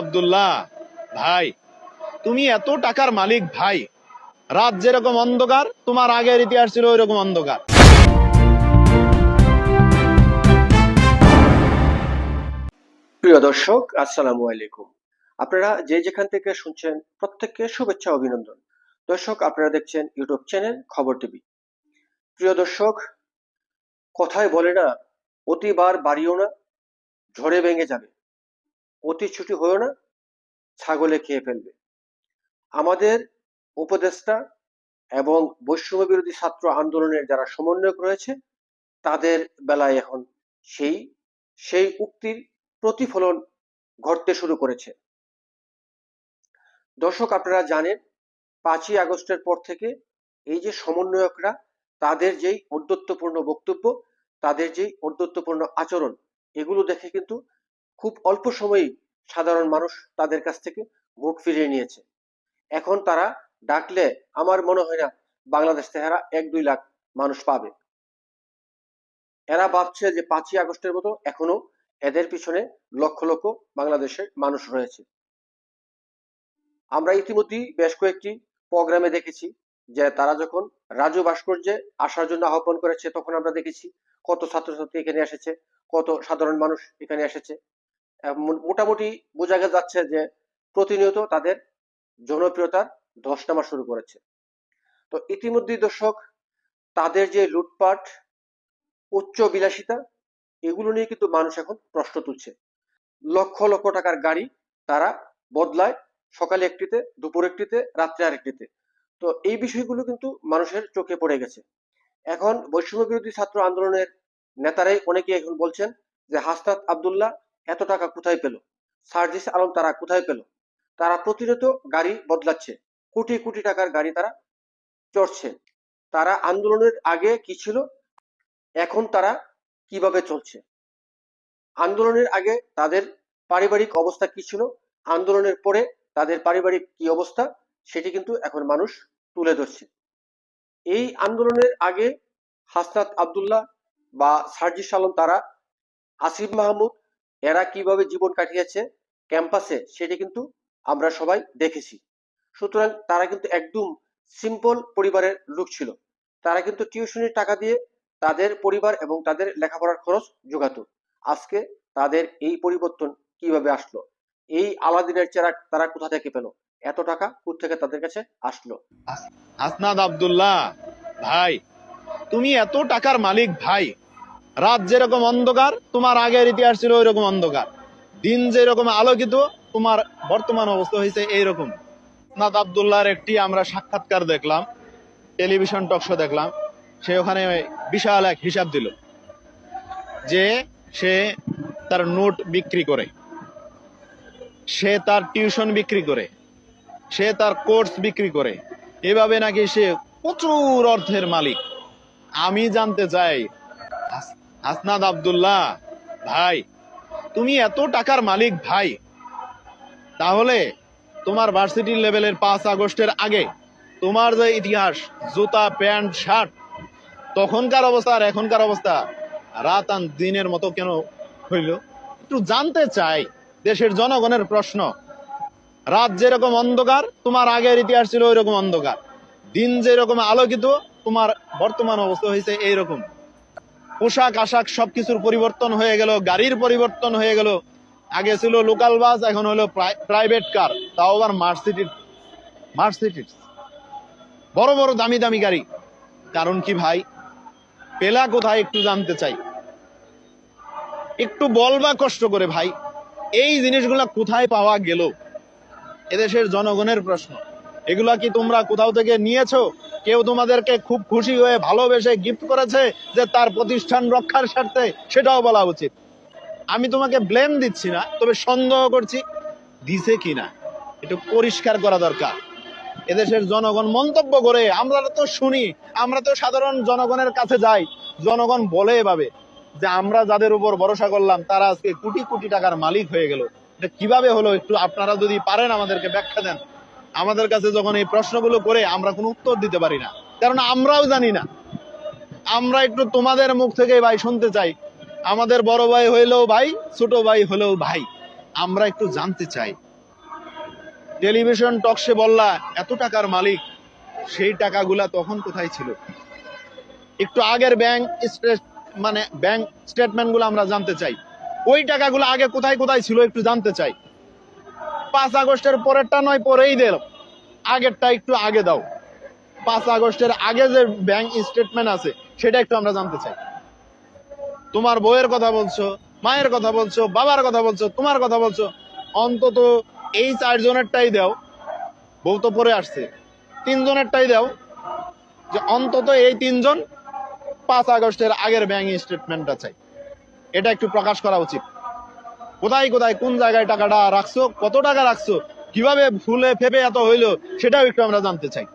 আব্দুল্লাহ, ভাই, তুমি এত টাকার মালিক, ভাই। রাত যেরকম অন্ধকার, তোমার আগের ইতিহাস ছিল অন্ধকার। প্রিয় দর্শক, আসসালামু আলাইকুম। আপনারা যে যেখান থেকে শুনছেন, প্রত্যেককে শুভেচ্ছা অভিনন্দন। দর্শক, আপনারা দেখছেন ইউটিউব চ্যানেল খবর টিভি। প্রিয় দর্শক, কথায় বলে না, অতিবার বাড়িও না, ঝড়ে ভেঙে যাবে। অতি ছুটি হয়েও না, ছাগলে খেয়ে ফেলবে। আমাদের উপদেষ্টা এবং বৈষম্য বিরোধী ছাত্র আন্দোলনের যারা সমন্বয়ক রয়েছে, তাদের বেলায় এখন সেই সেই উক্তির প্রতিফলন ঘটতে শুরু করেছে। দর্শক, আপনারা জানেন, পাঁচই আগস্টের পর থেকে এই যে সমন্বয়করা, তাদের যেই ঔদ্ধত্যপূর্ণ বক্তব্য, তাদের যেই ঔদ্ধত্যপূর্ণ আচরণ, এগুলো দেখে কিন্তু খুব অল্প সময়েই সাধারণ মানুষ তাদের কাছ থেকে মুখ ফিরিয়ে নিয়েছে। এখন তারা ডাকলে আমার মনে হয় না বাংলাদেশ এরা এক দুই লাখ মানুষ পাবে। এরা ভাবছে যে পাঁচই আগস্টের মতো এখনও এদের পিছনে লক্ষ লক্ষ বাংলাদেশের মানুষ রয়েছে। আমরা ইতিমধ্যেই বেশ কয়েকটি প্রোগ্রামে দেখেছি যে তারা যখন রাজু ভাস্কর্যে আসার জন্য আহ্বান করেছে, তখন আমরা দেখেছি কত ছাত্রছাত্রী এখানে এসেছে, কত সাধারণ মানুষ এখানে এসেছে। মোটামুটি বোঝা যাচ্ছে যে প্রতিনিয়ত তাদের জনপ্রিয়তার ধস নামা শুরু করেছে। তো ইতিমধ্যেই দর্শক, তাদের যে লুটপাট, উচ্চ বিলাসিতা, এগুলো নিয়ে কিন্তু মানুষ এখন প্রশ্ন তুলছে। লক্ষ লক্ষ টাকার গাড়ি তারা বদলায় সকালে একটিতে, দুপুর একটিতে, রাত্রে আরেকটিতে। তো এই বিষয়গুলো কিন্তু মানুষের চোখে পড়ে গেছে। এখন বৈষম্য বিরোধী ছাত্র আন্দোলনের নেতারাই অনেকে এখন বলছেন যে হাসনাত আব্দুল্লাহ এত টাকা কোথায় পেল? সার্জিস আলম তারা কোথায় পেল? তারা প্রতিনিয়ত গাড়ি বদলাচ্ছে। কোটি কোটি টাকার গাড়ি তারা চড়ছে। তারা আন্দোলনের আগে কি ছিল? এখন তারা কীভাবে চলছে? আন্দোলনের আগে তাদের পারিবারিক অবস্থা কি ছিল? আন্দোলনের পরে তাদের পারিবারিক কি অবস্থা? সেটি কিন্তু এখন মানুষ তুলে ধরছে। এই আন্দোলনের আগে হাসনাত আব্দুল্লাহ বা সার্জিস আলম তারা আসিফ মাহমুদ এরা কীভাবে জীবন কাটিয়েছে, ক্যাম্পাসে সেটি কিন্তু আমরা সবাই দেখেছি। সুতরাং তারা কিন্তু একদম সিম্পল পরিবারের লোক ছিল। তারা কিন্তু টিউশনির টাকা দিয়ে তাদের পরিবার এবং তাদের লেখাপড়ার খরচ যোগাতো আজকে তাদের এই পরিবর্তন কীভাবে আসলো? এই আলাদিনের চেরাক তারা কোথা থেকে পেল? এত টাকা থেকে তাদের কাছে আসলো? হাসনাদ আব্দুল্লাহ, ভাই, তুমি এত টাকার মালিক, ভাই। রাত যেরকম অন্ধকার, তোমার আগের ইতিহাস ছিল ওইরকম অন্ধকার। দিন যেরকম আলোকিত, তোমার বর্তমান অবস্থা হয়েছে এইরকম। হাসনাদ আব্দুল্লাহর একটি আমরা সাক্ষাৎকার দেখলাম, টেলিভিশন টকশো দেখলাম, সে ওখানে বিশাল এক হিসাব দিল যে সে তার নোট বিক্রি করে, সে তার টিউশন বিক্রি করে, সে তার কোর্স বিক্রি করে, এভাবে নাকি সে প্রচুর অর্থের মালিক। আমি জানতে চাই হাসনাদ আবদুল্লাহ, ভাই, তুমি এত টাকার মালিক, ভাই। তাহলে তোমার ভার্সিটির লেভেলের পাঁচ আগস্টের আগে তোমার যে ইতিহাস, জুতা, প্যান্ট, শার্ট, তখনকার অবস্থা আর এখনকার অবস্থা রাত আন দিনের মতো কেন হইল? একটু জানতে চাই দেশের জনগণের প্রশ্ন। রাত যেরকম অন্ধকার, তোমার আগের ইতিহাস ছিল ওইরকম অন্ধকার। দিন যেরকম আলোকিত, তোমার বর্তমান অবস্থা হয়েছে এইরকম। পোশাক, আশাক সবকিছুর পরিবর্তন হয়ে গেল, গাড়ির পরিবর্তন হয়ে গেল। আগে ছিল লোকাল বাস এখন হলো প্রাইভেট কার তাও আবার মার্সিটির মার্সিটির বড় বড়, দামি দামি গাড়ি। কারণ কি ভাই? পেলা কোথায় একটু জানতে চাই। একটু বলবা কষ্ট করে ভাই, এই জিনিসগুলা কোথায় পাওয়া গেল? এদেশের জনগণের প্রশ্ন। এগুলা কি তোমরা কোথাও থেকে নিয়েছো? কেউ তোমাদেরকে খুব খুশি হয়ে ভালোবেসে গিফট করেছে যে তার প্রতিষ্ঠান রক্ষার স্বার্থে? সেটাও বলা উচিত। আমি তোমাকে ব্লেম দিচ্ছি না, তবে সন্দেহ করছি দিছে কিনা একটু পরিষ্কার করা দরকার। এদেশের জনগণ মন্তব্য করে, আমরা তো শুনি, আমরা তো সাধারণ জনগণের কাছে যাই। জনগণ বলে এভাবে যে আমরা যাদের উপর ভরসা করলাম, তারা আজকে কোটি কোটি টাকার মালিক হয়ে গেল। এটা কীভাবে হলো একটু আপনারা যদি পারেন আমাদেরকে ব্যাখ্যা দেন। আমাদের কাছে যখন এই প্রশ্নগুলো করে আমরা কোনো উত্তর দিতে পারি না। কারণ আমরাও জানি না। আমরা একটু তোমাদের মুখ থেকে ভাই শুনতে চাই। আমাদের বড় ভাই হইলেও ভাই, ছোট ভাই হলেও ভাই। আমরা একটু জানতে চাই। টেলিভিশন টকশে বললা, এত টাকার মালিক, সেই টাকাগুলা তখন কোথায় ছিল? একটু আগের ব্যাংক মানে ব্যাংক স্টেটমেন্টগুলো আমরা জানতে চাই। ওই টাকাগুলো আগে কোথায় কোথায় ছিল একটু জানতে চাই। পাঁচ আগস্টের পরেরটা নয়, পরেই দেও আগেরটা একটু আগে দাও। পাঁচ আগস্টের আগে যে ব্যাংক স্টেটমেন্ট আছে, সেটা একটু আমরা জানতে চাই। তোমার বউয়ের কথা বলছো, মায়ের কথা বলছো, বাবার কথা বলছো, তোমার কথা বলছো, অন্তত এই চারজনেরটাই দাও। বউ তো পরে আসছে। তিনজনেরটাই দাও। যে অন্তত এই তিনজন পাঁচ আগস্টের আগের ব্যাংক স্টেটমেন্টটা চাই। এটা একটু প্রকাশ করা উচিত। কোথায় কোথায় কোন জায়গায় টাকাটা রাখছো, কত টাকা রাখছো, কীভাবে ফুলে ফেপে এত হইল, সেটাও একটু আমরা জানতে চাই।